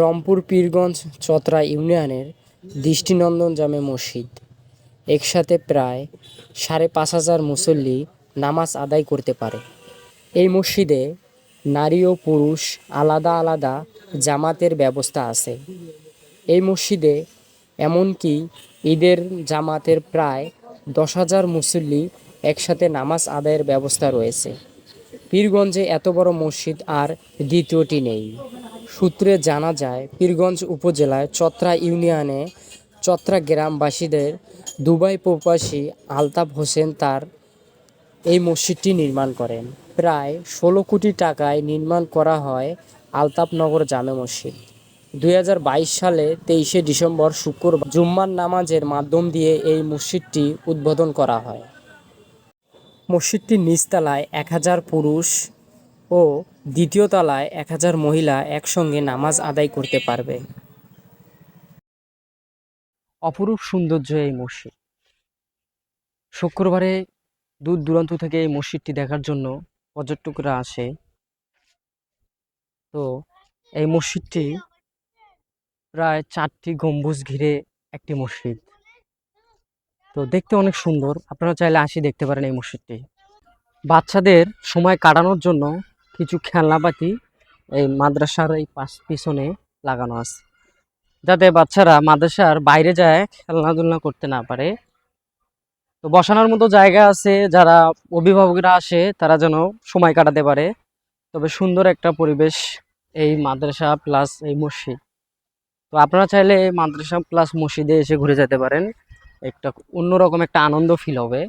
রংপুর, পীরগঞ্জ, চতরা ইউনিয়নের দৃষ্টিনন্দন জামে মসজিদ। একসাথে প্রায় সাড়ে পাঁচ হাজার মুসল্লি নামাজ আদায় করতে পারে। এই মসজিদে নারী ও পুরুষ আলাদা আলাদা জামাতের ব্যবস্থা আছে। এই মসজিদে এমনকি ঈদের জামাতের প্রায় দশ হাজার মুসল্লি একসাথে নামাজ আদায়ের ব্যবস্থা রয়েছে। পীরগঞ্জে এত বড় মসজিদ আর দ্বিতীয়টি নেই। সূত্রে জানা যায়, পীরগঞ্জ উপজেলায় চত্রা ইউনিয়নে চত্রা গ্রামবাসীদের দুবাই প্রবাসী আলতাফ হোসেন তার এই মসজিদটি নির্মাণ করেন। প্রায় ষোলো কোটি টাকায় নির্মাণ করা হয় আলতাপনগর জামে মসজিদ। দু হাজার বাইশ সালে তেইশে ডিসেম্বর শুক্রবার জুম্মার নামাজের মাধ্যম দিয়ে এই মসজিদটি উদ্বোধন করা হয়। মসজিদটির নিচতলায় এক হাজার পুরুষ ও দ্বিতীয় তলায় এক হাজার মহিলা একসঙ্গে নামাজ আদায় করতে পারবে। অপরূপ সৌন্দর্য এই মসজিদ। শুক্রবারে দূর দূরান্ত থেকে এই মসজিদটি দেখার জন্য পর্যটকরা আসে। তো এই মসজিদটি প্রায় চারটি গম্বুজ ঘিরে একটি মসজিদ। তো দেখতে অনেক সুন্দর। আপনারা চাইলে আসি দেখতে পারেন এই মসজিদটি। বাচ্চাদের সময় কাটানোর জন্য কিছু খেলনাপাতি এই মাদ্রাসার এই পাশ পিছনে লাগানো আছে। যাতে বাচ্চারা মাদ্রাসার বাইরে যায়, খেলনাধুলনা করতে না পারে। তো বসানোর মতো জায়গা আছে, যারা অভিভাবকরা আসে, তারা যেন সময় কাটাতে পারে। তবে সুন্দর একটা পরিবেশ এই মাদ্রাসা প্লাস এই মসজিদ। তো আপনারা চাইলে এই মাদ্রাসা প্লাস মসজিদে এসে ঘুরে যেতে পারেন। একটা অন্যরকম একটা আনন্দ ফিল হবে।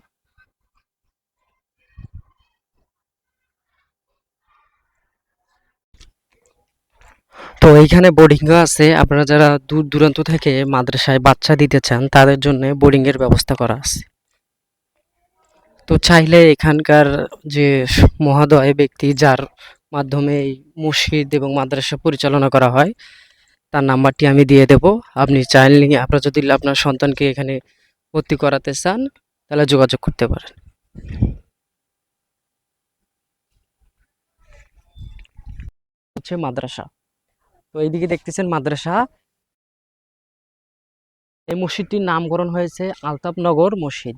তো এইখানে বোর্ডিংও আছে। আপনারা যারা দূর দূরান্ত থেকে মাদ্রাসায় বাচ্চা দিতে চান, তাদের জন্য বোর্ডিং এর ব্যবস্থা করা আছে। তো চাইলে এখানকার যে মহাদয় ব্যক্তি, যার মাধ্যমে এই মসজিদ এবং মাদ্রাসা পরিচালনা করা হয়, তার নাম্বারটি আমি দিয়ে দেব। আপনি চাইলে আপনারা যদি আপনার সন্তানকে এখানে ভর্তি করাতে চান, তাহলে যোগাযোগ করতে পারেন। হচ্ছে মাদ্রাসা। তো এইদিকে দেখতেছেন মাদ্রাসা। এই মসজিদটির নামকরণ হয়েছে আলতাফনগর মসজিদ।